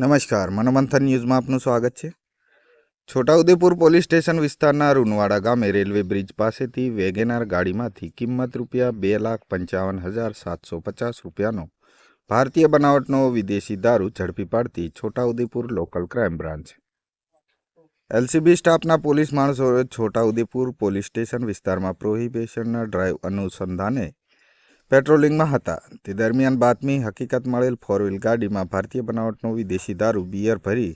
નમસ્કાર, મનોમંથન ન્યૂઝમાં આપનું સ્વાગત છે. છોટાઉદેપુર પોલીસ સ્ટેશન વિસ્તારના રૂનવાડા ગામે રેલવે બ્રિજ પાસેથી વેગેનાર ગાડીમાંથી કિંમત રૂપિયા બે લાખ પંચાવન હજાર સાતસો પચાસ રૂપિયાનો ભારતીય બનાવટનો વિદેશી દારૂ ઝડપી પાડતી Chhotaudepur local crime branch. LCB સ્ટાફના પોલીસ માણસોએ છોટાઉદેપુર પોલીસ સ્ટેશન વિસ્તારમાં પ્રોહિબિશનના ડ્રાઈવ અનુસંધાને પેટ્રોલિંગમાં હતા. તે દરમિયાન બાતમી હકીકત મળેલ ફોર વ્હીલ ગાડીમાં ભારતીય બનાવટનો વિદેશી દારૂ, બિયર ભરી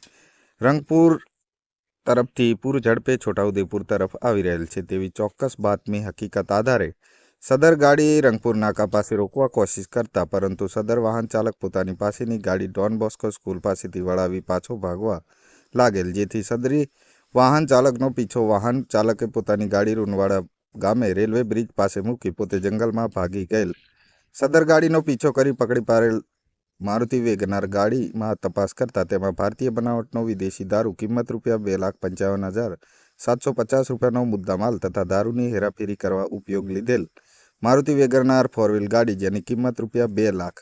રંગપુર તરફથી પૂર ઝડપે છોટાઉદેપુર તરફ આવી રહેલ છે. તેવી ચોક્કસ બાતમી હકીકત આધારે સદર ગાડી રંગપુર નાકા પાસે રોકવા કોશિશ કરતા, પરંતુ સદર વાહન ચાલક પોતાની પાસેની ગાડી ડોન બોસ્કો સ્કૂલ પાસેથી વળાવી પાછો ભાગવા લાગેલ, જેથી સદરી વાહન ચાલકનો પીછો વાહન ચાલકે પોતાની ગાડી રૂનવાડા ગામે રેલવે બ્રિજ પાસે મૂકી પોતે જંગલમાં ભાગી ગયેલ. સદર ગાડીનો પીછો કરી પકડી પાડેલ મારુતિ વેગનાર ગાડીમાં તપાસ કરતા તેમાં ભારતીય બનાવટનો વિદેશી દારૂ કિંમત રૂપિયા બે લાખ પંચાવન હજાર સાતસો પચાસ રૂપિયાનો મુદ્દામાલ તથા દારૂની હેરાફેરી કરવા ઉપયોગ લીધેલ. મારુતિ વેગનાર ફોર વ્હીલ ગાડી જેની કિંમત રૂપિયા બે લાખ,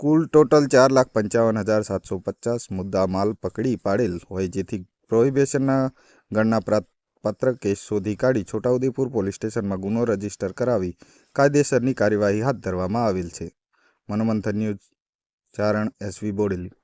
કુલ ટોટલ ચાર લાખ પંચાવન હજાર સાતસો પચાસ મુદ્દા માલ પકડી પાડેલ હોય જેથી પ્રોહિબિશનના ગણના પ્રાપ્ત પત્ર કેસ શોધી કાઢી છોટાઉદેપુર પોલીસ સ્ટેશનમાં ગુનો રજિસ્ટર કરાવી કાયદેસરની કાર્યવાહી હાથ ધરવામાં આવેલ છે. Manomanthan news Charan SV Bodeli.